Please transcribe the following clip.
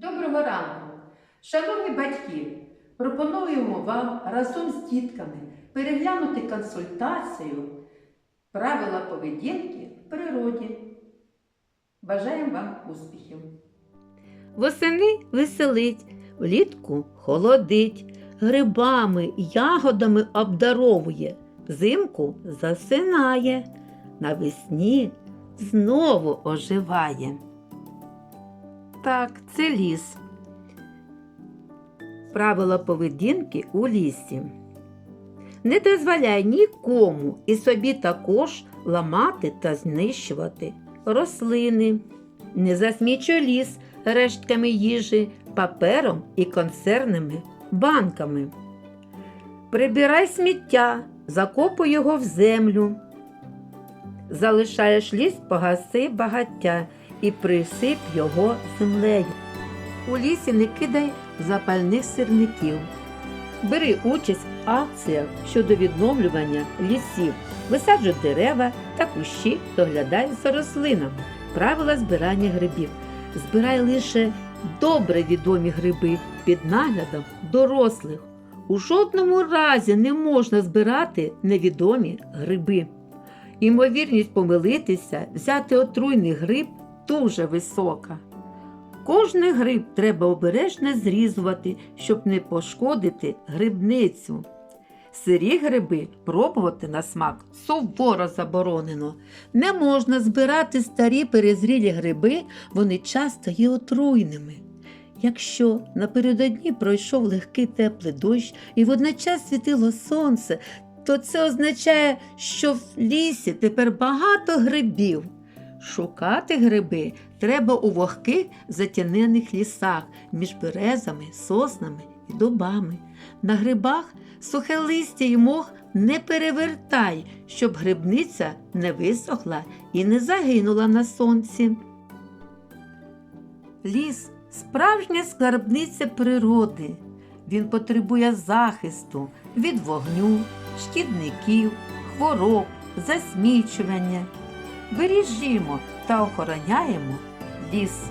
Доброго ранку! Шановні батьки, пропонуємо вам разом з дітками переглянути консультацію правила поведінки в природі. Бажаємо вам успіхів! Восени веселить, влітку холодить, грибами, ягодами обдаровує, взимку засинає, навесні знову оживає. Так, це ліс. Правила поведінки у лісі. Не дозволяй нікому і собі також ламати та знищувати рослини. Не засмічуй ліс рештками їжі, папером і консервними банками. Прибирай сміття, закопуй його в землю. Залишаєш ліс, погаси багаття і присип його землею. У лісі не кидай запальних сирників. Бери участь в акціях щодо відновлювання лісів, висаджуй дерева та кущі, доглядай за рослинами. Правила збирання грибів. Збирай лише добре відомі гриби під наглядом дорослих. У жодному разі не можна збирати невідомі гриби. Імовірність помилитися, взяти отруйний гриб дуже висока. Кожний гриб треба обережно зрізувати, щоб не пошкодити грибницю. Сирі гриби пробувати на смак суворо заборонено. Не можна збирати старі перезрілі гриби, вони часто є отруйними. Якщо напередодні пройшов легкий теплий дощ і водночас світило сонце, то це означає, що в лісі тепер багато грибів. Шукати гриби треба у вогких затінених лісах між березами, соснами і дубами. На грибах сухе листя і мох не перевертай, щоб грибниця не висохла і не загинула на сонці. Ліс справжня скарбниця природи. Він потребує захисту від вогню, шкідників, хвороб, засмічування. Бережімо та охороняємо ліс.